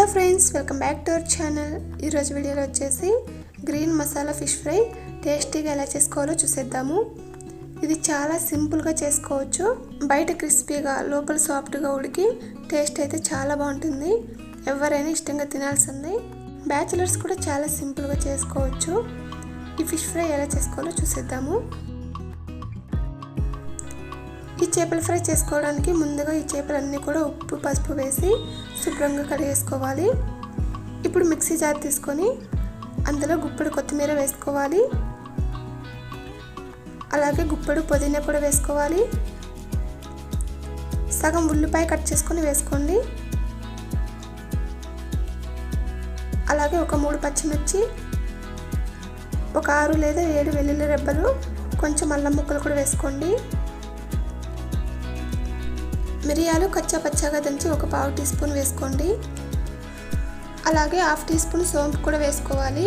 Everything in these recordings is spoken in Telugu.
Hello friends welcome back to our channel. ఈరోజు వీడియోలో వచ్చేసి గ్రీన్ మసాలా ఫిష్ ఫ్రై. టేస్టీగా ఎలా చేసుకోవాలో చూసేద్దాము. ఇది చాలా సింపుల్గా చేసుకోవచ్చు. బయట క్రిస్పీగా లోపల సాఫ్ట్గా ఉడికి టేస్ట్ అయితే చాలా బాగుంటుంది. ఎవరైనా ఇష్టంగా తినాల్సింది. బ్యాచిలర్స్ కూడా చాలా సింపుల్గా చేసుకోవచ్చు. ఈ ఫిష్ ఫ్రై ఎలా చేసుకోవాలో చూసేద్దాము. చేపలు ఫ్రై చేసుకోవడానికి ముందుగా ఈ చేపలన్నీ కూడా ఉప్పు పసుపు వేసి శుభ్రంగా కడిగేసుకోవాలి. ఇప్పుడు మిక్సీ జార్ తీసుకొని అందులో గుప్పడు కొత్తిమీర వేసుకోవాలి. అలాగే గుప్పడు పుదీనా కూడా వేసుకోవాలి. సగం ఉల్లిపాయ కట్ చేసుకొని వేసుకోండి. అలాగే ఒక మూడు పచ్చిమిర్చి ఒక ఆరు లేదా ఏడు వెల్లుల్లి రెబ్బలు కొంచెం అల్లం ముక్కలు కూడా వేసుకోండి. మిరియాలు కచ్చా పచ్చాగా దంచి ఒక పావు టీ స్పూన్ వేసుకోండి. అలాగే హాఫ్ టీ స్పూన్ సోంపు కూడా వేసుకోవాలి.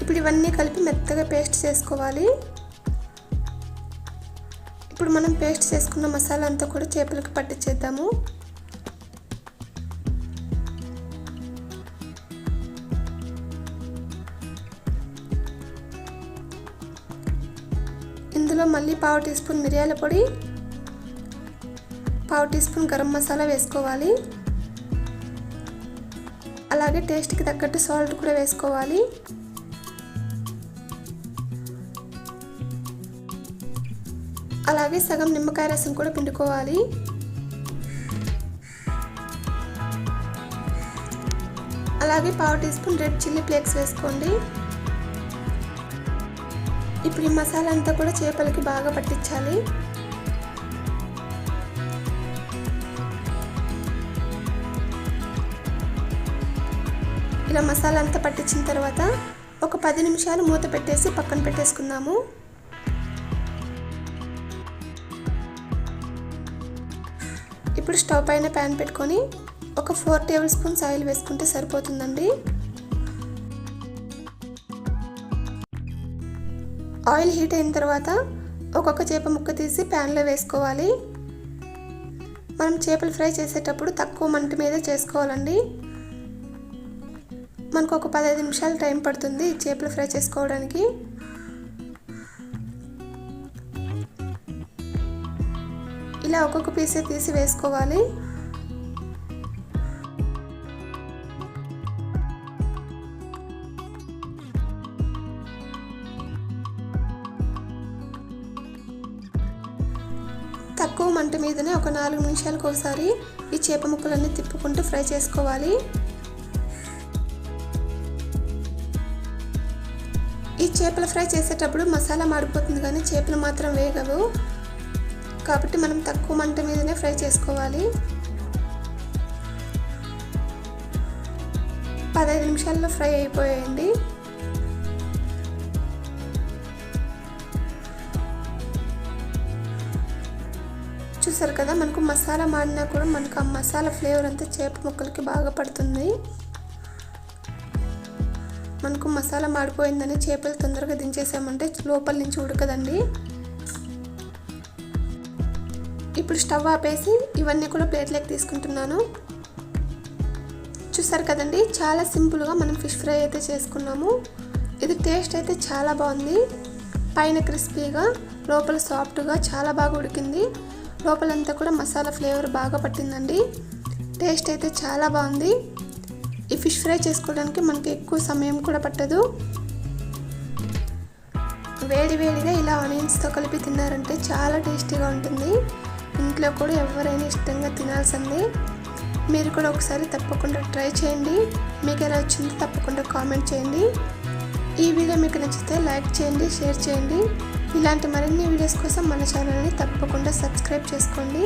ఇప్పుడు ఇవన్నీ కలిపి మెత్తగా పేస్ట్ చేసుకోవాలి. ఇప్పుడు మనం పేస్ట్ చేసుకున్న మసాలా అంతా కూడా చేపలకు పట్టించేద్దాము ఇందులో మళ్ళీ పావు టీ స్పూన్ మిరియాల పొడి పావు టీ స్పూన్ గరం మసాలా వేసుకోవాలి. అలాగే టేస్ట్కి తగ్గట్టు సాల్ట్ కూడా వేసుకోవాలి. అలాగే సగం నిమ్మకాయ రసం కూడా పిండుకోవాలి. అలాగే పావు teaspoon red chilli flakes వేసుకోండి. ఇప్పుడు ఈ మసాలా అంతా కూడా చేపలకి బాగా పట్టించాలి. ఇలా మసాలా అంతా పట్టించిన తర్వాత ఒక పది నిమిషాలు మూత పెట్టేసి పక్కన పెట్టేసుకుందాము. ఇప్పుడు స్టవ్ పైన ప్యాన్ పెట్టుకొని ఒక ఫోర్ టేబుల్ స్పూన్స్ ఆయిల్ వేసుకుంటే సరిపోతుందండి. ఆయిల్ హీట్ అయిన తర్వాత ఒక్కొక్క చేప ముక్క తీసి ప్యాన్లో వేసుకోవాలి. మనం చేపలు ఫ్రై చేసేటప్పుడు తక్కువ మంట మీద చేసుకోవాలండి. మనకు ఒక పదహైదు నిమిషాలు టైం పడుతుంది చేపలు ఫ్రై చేసుకోవడానికి. ఇలా ఒక్కొక్క పీసే తీసి వేసుకోవాలి. తక్కువ మంట మీదనే ఒక నాలుగు నిమిషాలకు ఒకసారి ఈ చేప ముక్కలన్నీ తిప్పుకుంటూ ఫ్రై చేసుకోవాలి. ఈ చేపల ఫ్రై చేసేటప్పుడు మసాలా మాడిపోతుంది కానీ చేపలు మాత్రం వేగవు. కాబట్టి మనం తక్కువ మంట మీదనే ఫ్రై చేసుకోవాలి. పదహైదు నిమిషాల్లో ఫ్రై అయిపోయాయండి చూసారు కదా మనకు మసాలా మాడినా కూడా మనకు ఆ మసాలా ఫ్లేవర్ అంతా చేప ముక్కలకి బాగా పడుతుంది. మనకు మసాలా మాడిపోయిందని చేపలు తొందరగా దించేసామంటే లోపల నుంచి ఉడకదండి. ఇప్పుడు స్టవ్ ఆపేసి ఇవన్నీ కూడా ప్లేట్లోకి తీసుకుంటున్నాను. చూసారు కదండి చాలా సింపుల్గా మనం ఫిష్ ఫ్రై అయితే చేసుకున్నాము. ఇది టేస్ట్ అయితే చాలా బాగుంది. పైన క్రిస్పీగా లోపల సాఫ్ట్గా చాలా బాగా ఉడికింది. లోపలంతా కూడా మసాలా ఫ్లేవర్ బాగా పట్టిందండి. టేస్ట్ అయితే చాలా బాగుంది. ఈ ఫిష్ ఫ్రై చేసుకోవడానికి మనకి ఎక్కువ సమయం కూడా పట్టదు. వేడి వేడిగా ఇలా ఆనియన్స్తో కలిపి తిన్నారంటే చాలా టేస్టీగా ఉంటుంది. ఇంట్లో కూడా ఎవరైనా ఇష్టంగా తినాల్సిందే. మీరు కూడా ఒకసారి తప్పకుండా ట్రై చేయండి. మీకు ఎలా వచ్చిందో తప్పకుండా కామెంట్ చేయండి. ఈ వీడియో మీకు నచ్చితే లైక్ చేయండి షేర్ చేయండి. ఇలాంటి మరిన్ని వీడియోస్ కోసం మన ఛానల్ని తప్పకుండా సబ్స్క్రైబ్ చేసుకోండి.